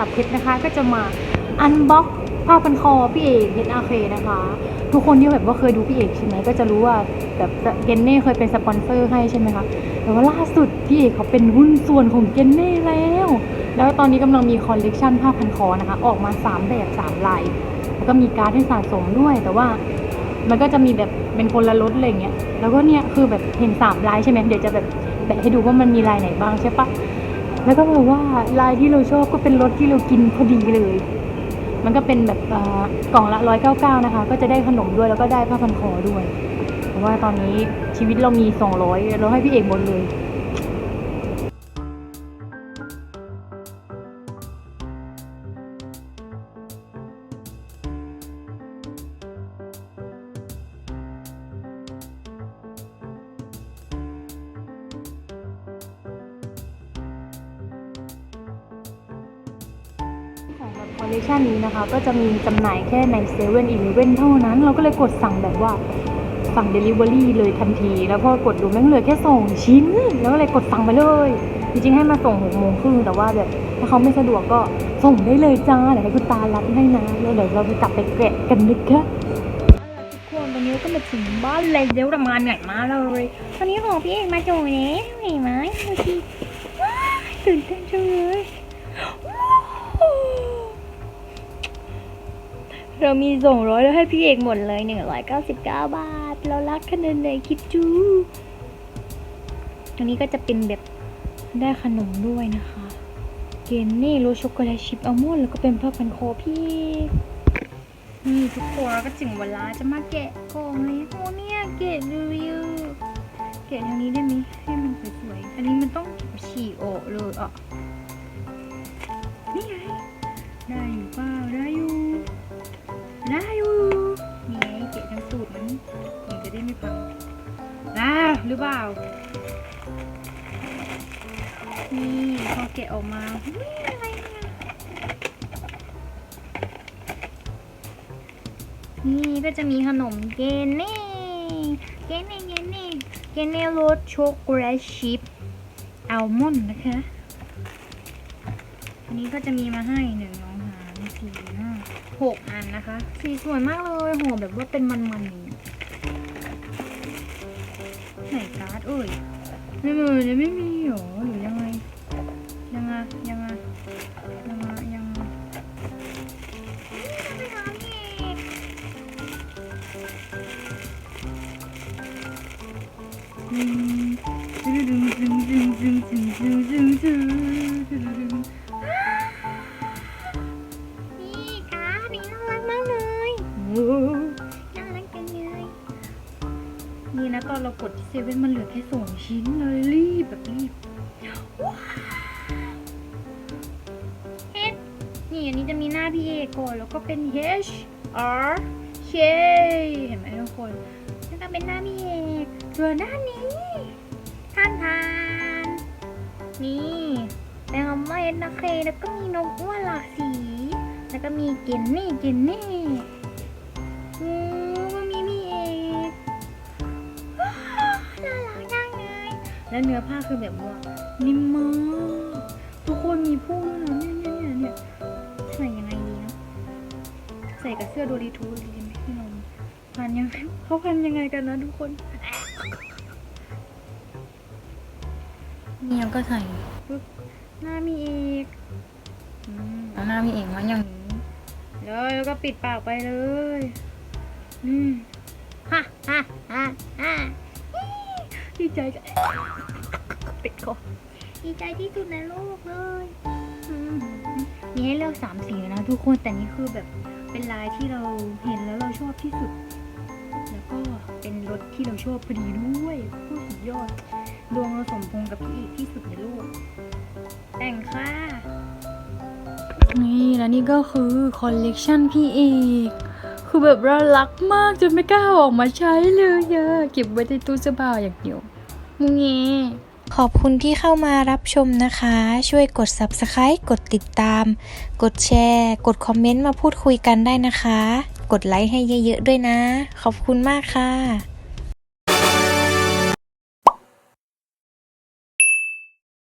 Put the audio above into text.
ลับเพชรนะคะ ก็จะมาอันบ็อกผ้าพันคอพี่เอกเฮดอาเคนะคะ ทุกคนที่แบบว่าเคยดูพี่เอกใช่ไหมก็จะรู้ว่าแบบเกนเน่เคยเป็นสปอนเซอร์ให้ใช่ไหมคะแต่ว่าล่าสุดพี่เอกเขาเป็นหุ้นส่วนของเกนเน่แล้ว แล้วตอนนี้กำลังมีคอลเลกชันผ้าพันคอนะคะ ออกมา 3 แบบ 3 ลาย แล้วก็มีการ์ดให้สะสมด้วยแต่ว่ามันก็จะมีแบบเป็นคนละรถอะไรเงี้ย แล้วก็เนี่ยคือแบบเห็น3ลายใช่ไหมเดี๋ยวจะแบบแบะให้ดูว่ามันมีลายไหนบ้างใช่ปะ แล้วก็แบบว่าลายที่เราชอบก็เป็นรสที่เรากินพอดีเลย มันก็เป็นแบบกล่องละร้อยเก้าเก้านะคะ ก็จะได้ขนมด้วยแล้วก็ได้ผ้าพันคอด้วย เพราะว่าตอนนี้ชีวิตเรามีสองร้อยเราให้พี่เอกหมดเลย คอลเลคชันนี้นะคะ ก็จะมีจำหน่ายแค่ในเซเว่นอีเลเว่นเท่านั้น เราก็เลยกดสั่งแบบว่าสั่ง Delivery เลยทันที แล้วพอกดดูแม่งเหลือแค่สองชิ้น แล้วก็เลยกดสั่งไปเลย จริงๆให้มาส่งหกโมงครึ่งแต่ว่าแบบถ้าเขาไม่สะดวกก็ส่งได้เลยจ้าเดี๋ยวให้คุณตารับให้นะแล้วเดี๋ยวเราจะกลับไปแกะกันนะคะทุกคนตอนนี้ก็มาถึงบ้านเลยเดี๋ยวทำงานเหนื่มาเลยตอนนี้ของพี่เอกมาส่งแล้วเห็นไหมดูสิว้าตื่นเต้นจังเลย เรามีส่งร้อยแล้วให้พี่เอกหมดเลยหนึ่งร้อยเก้าสิบเก้าบาท เรารักขนาดไหนคิดจูอันนี้ก็จะเป็นแบบได้ขนมด้วยนะคะเกนนี่โรสช็อกโกแลตชิพอัลมอนด์แล้วก็เป็นผ้าพันคอพี่นี่ทุกคนก็ถึงเวลาจะมาแกะกล่องเลยโอ้เนี่ยแกะดูวิวแกะทางนี้ได้ไหมให้มันสวยๆอันนี้มันต้องฉีกออกเลยอะ เปล่า นี่พอเกะออกมาอะไรเนี่ยนี่ก็จะมีขนมเกนเน่ เกนเน่ เกนเน่ เกนเน่รสช็อกโกแลตชิพอัลมอนด์นะคะ อันนี้ก็จะมีมาให้หนึ่งสองสาสี่ห้าหกอันนะคะ สีสวยมากเลยห่อแบบว่าเป็นมันๆอย่างนี้ ไหนการ์ดเอ่ยในมือเนี่ยไม่มีหรอหรือยังไงยังไงยังไงยังไงยังไงไม่ทำอีกอืมดึงดึงดึงดึงดึงดึงดึงดึงดึง อนเรากดที่เซเว่นมันเหลือแค่สองชิ้นเลยรีบแบบรีบว้าวเฮ็ดนี่อันนี้จะมีหน้าพี่เอก่อนแล้วก็เป็น H R K เห็นไหมทุกคนแล้วก็เป็นหน้าพี่เอกส่วนหน้านี้ท่านทานนี่แตงโมเอ็นนะเคแล้วก็มีนกอ้วนหลากสี แล้วก็มีเกนนี่เกนนี่อืม แล้วเนื้อผ้าคือแบบว่านิ่มมากทุกคนมีพุ่งด้วยนะเนี่ยเนี่ยเนี่ยใส่ยังไงดีเนาะใส่กับเสื้อโดริทูดีไหมพี่นมพันยังไงเขาพันยังไงกันนะทุกคนเนี่ยก็ใส่ปึ๊บหน้ามีเอกอืมเอาหน้ามีเอกมาอย่างนี้เลยแล้วก็ปิดปากไปเลย อืมฮ่าฮ่าฮ่าฮ่า ดีใจจังติดคอดีใจที่สุดในโลกเลยอืมมีให้เลือกสามสีนะทุกคนแต่นี่คือแบบเป็นลายที่เราเห็นแล้วเราชอบที่สุด แล้วก็เป็นรถที่เราชอบพอดีด้วยพูดสุดยอด ดวงเราสมพงษ์กับพี่อีกที่สุดในโลก แต่งค่ะ นี่แล้วนี่ก็คือคอลเลกชันพี่เอก คือแบบเรารักมากจนไม่กล้าออกมาใช้เลยอะเก็บไว้ในตู้เสื้อผ้าอย่างเดียวมึงเงขอบคุณที่เข้ามารับชมนะคะ ช่วยกด subscribe กดติดตาม กดแชร์ กดคอมเมนต์มาพูดคุยกันได้นะคะ กดไลค์ให้เยอะๆด้วยนะ ขอบคุณมากค่ะ